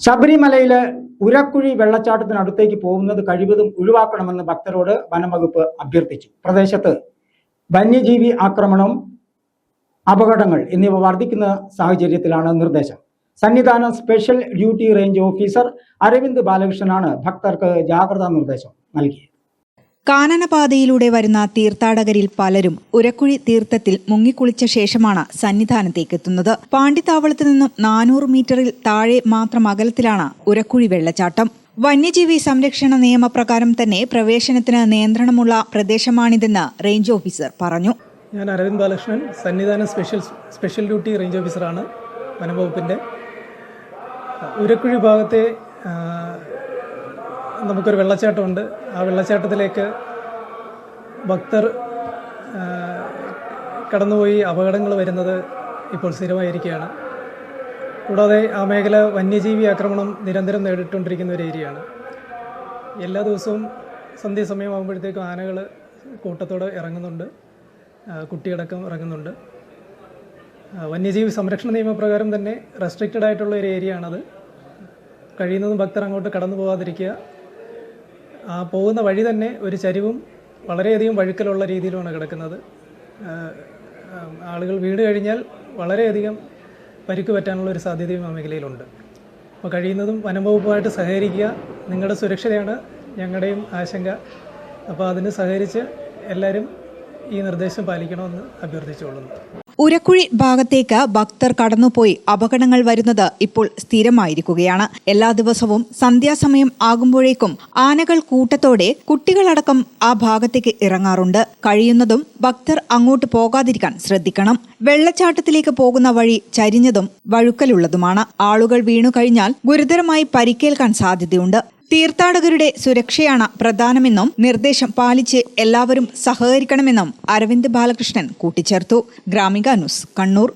ശബരിമലയിലെ ഉരക്കുഴി വെള്ളച്ചാട്ടത്തിനടുത്തേക്ക് പോകുന്നത് കഴിവതും ഒഴിവാക്കണമെന്ന് ഭക്തരോട് വനംവകുപ്പ് അഭ്യർത്ഥിച്ചു. പ്രദേശത്ത് വന്യജീവി ആക്രമണം അപകടങ്ങൾ എന്നിവ വർദ്ധിക്കുന്ന സാഹചര്യത്തിലാണ് നിർദ്ദേശം. സന്നിധാന special duty range officer Aravind ബാലകൃഷ്ണനാണ് ഭക്തർക്ക് ജാഗ്രതാ നിർദ്ദേശം നൽകിയത്. കാനനപാതയിലൂടെ വരുന്ന തീർത്ഥാടകരിൽ പലരും ഉരക്കുഴി തീർത്ഥത്തിൽ മുങ്ങിക്കുളിച്ച ശേഷമാണ് സന്നിധാനത്തേക്ക് എത്തുന്നത് പാണ്ടിത്താവളത്ത് നിന്നും നാനൂറ് മീറ്ററിൽ താഴെ മാത്രം അകലത്തിലാണ് ഉരക്കുഴി വെള്ളച്ചാട്ടം. വന്യജീവി സംരക്ഷണ നിയമപ്രകാരം തന്നെ പ്രവേശനത്തിന് നിയന്ത്രണമുള്ള പ്രദേശമാണിതെന്ന് റേഞ്ച് ഓഫീസർ പറഞ്ഞു. ഞാൻ അരവിന്ദ് ബാലകൃഷ്ണൻ സന്നിധാന സ്പെഷ്യൽ സ്പെഷ്യൽ ഡ്യൂട്ടി റേഞ്ച് ഓഫീസറാണ് വനംവകുപ്പിന്റെ. ഉരക്കുഴി ഭാഗത്തെ നമുക്കൊരു വെള്ളച്ചാട്ടമുണ്ട്. ആ വെള്ളച്ചാട്ടത്തിലേക്ക് ഭക്തർ കടന്നുപോയി അപകടങ്ങൾ വരുന്നത് ഇപ്പോൾ സ്ഥിരമായിരിക്കുകയാണ്. കൂടാതെ ആ മേഖല വന്യജീവി ആക്രമണം നിരന്തരം നേരിട്ടുകൊണ്ടിരിക്കുന്ന ഒരു ഏരിയയാണ്. എല്ലാ ദിവസവും സന്ധ്യാസമയമാകുമ്പോഴത്തേക്കും ആനകൾ കൂട്ടത്തോടെ ഇറങ്ങുന്നുണ്ട്. കുട്ടിയടക്കം ഇറങ്ങുന്നുണ്ട്. വന്യജീവി സംരക്ഷണ നിയമപ്രകാരം തന്നെ റെസ്ട്രിക്റ്റഡ് ആയിട്ടുള്ള ഒരു ഏരിയ ആണത് കഴിയുന്നതും ഭക്തർ അങ്ങോട്ട് കടന്നു പോകാതിരിക്കുക ആ പോകുന്ന വഴി തന്നെ ഒരു ചരിവും വളരെയധികം വഴുക്കലുള്ള രീതിയിലുമാണ് കിടക്കുന്നത്. ആളുകൾ വീട് കഴിഞ്ഞാൽ വളരെയധികം പരിക്ക് പറ്റാനുള്ള ഒരു സാധ്യതയും ആ മേഖലയിലുണ്ട്. അപ്പോൾ കഴിയുന്നതും വനംവകുപ്പുമായിട്ട് സഹകരിക്കുക നിങ്ങളുടെ സുരക്ഷയാണ് ഞങ്ങളുടെയും ആശങ്ക. അപ്പോൾ അതിന് സഹകരിച്ച് എല്ലാവരും ഈ നിർദ്ദേശം പാലിക്കണമെന്ന് അഭ്യർത്ഥിച്ചുകൊള്ളുന്നു. ഉരക്കുഴി ഭാഗത്തേക്ക് ഭക്തർ കടന്നുപോയി അപകടങ്ങൾ വരുന്നത് ഇപ്പോൾ സ്ഥിരമായിരിക്കുകയാണ്. എല്ലാ ദിവസവും സന്ധ്യാസമയം ആകുമ്പോഴേക്കും ആനകൾ കൂട്ടത്തോടെ കുട്ടികളടക്കം ആ ഭാഗത്തേക്ക് ഇറങ്ങാറുണ്ട്. കഴിയുന്നതും ഭക്തർ അങ്ങോട്ട് പോകാതിരിക്കാൻ ശ്രദ്ധിക്കണം. വെള്ളച്ചാട്ടത്തിലേക്ക് പോകുന്ന വഴി ചരിഞ്ഞതും വഴുക്കലുള്ളതുമാണ്. ആളുകൾ വീണു കഴിഞ്ഞാൽ ഗുരുതരമായി പരിക്കേൽക്കാൻ സാധ്യതയുണ്ട്. തീർത്ഥാടകരുടെ സുരക്ഷയാണ് പ്രധാനമെന്നും നിർദ്ദേശം പാലിച്ച് എല്ലാവരും സഹകരിക്കണമെന്നും അരവിന്ദ് ബാലകൃഷ്ണൻ കൂട്ടിച്ചേർത്തു. ഗ്രാമിക ന്യൂസ് കണ്ണൂർ.